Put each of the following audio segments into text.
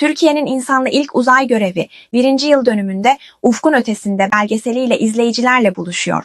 Türkiye'nin insanlı ilk uzay görevi birinci yıl dönümünde Ufkun Ötesinde belgeseliyle izleyicilerle buluşuyor.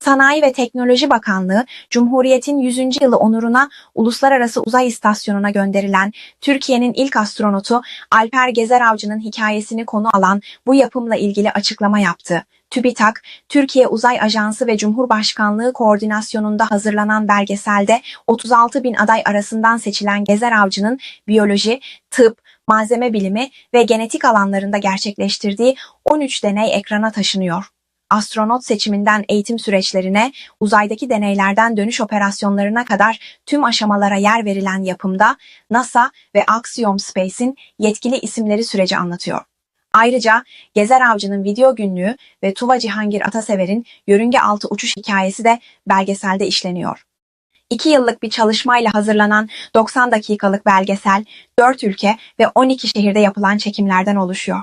Sanayi ve Teknoloji Bakanlığı, Cumhuriyet'in 100. yılı onuruna Uluslararası Uzay İstasyonu'na gönderilen Türkiye'nin ilk astronotu Alper Gezer Avcı'nın hikayesini konu alan bu yapımla ilgili açıklama yaptı. TÜBİTAK, Türkiye Uzay Ajansı ve Cumhurbaşkanlığı koordinasyonunda hazırlanan belgeselde 36 bin aday arasından seçilen Gezer Avcı'nın biyoloji, tıp, malzeme bilimi ve genetik alanlarında gerçekleştirdiği 13 deney ekrana taşınıyor. Astronot seçiminden eğitim süreçlerine, uzaydaki deneylerden dönüş operasyonlarına kadar tüm aşamalara yer verilen yapımda NASA ve Axiom Space'in yetkili isimleri süreci anlatıyor. Ayrıca Gezer Avcı'nın video günlüğü ve Tuva Cihangir Atasever'in yörünge altı uçuş hikayesi de belgeselde işleniyor. İki yıllık bir çalışmayla hazırlanan 90 dakikalık belgesel 4 ülke ve 12 şehirde yapılan çekimlerden oluşuyor.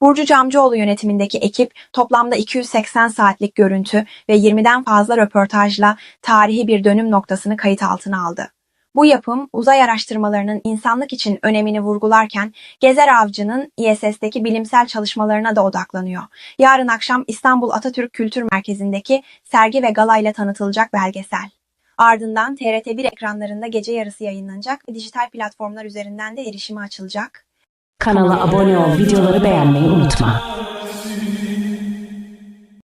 Burcu Camcıoğlu yönetimindeki ekip toplamda 280 saatlik görüntü ve 20'den fazla röportajla tarihi bir dönüm noktasını kayıt altına aldı. Bu yapım uzay araştırmalarının insanlık için önemini vurgularken Gezer Avcı'nın ISS'teki bilimsel çalışmalarına da odaklanıyor. Yarın akşam İstanbul Atatürk Kültür Merkezi'ndeki sergi ve galayla tanıtılacak belgesel. Ardından TRT1 ekranlarında gece yarısı yayınlanacak ve dijital platformlar üzerinden de erişime açılacak. Kanala abone ol, videoları beğenmeyi unutma.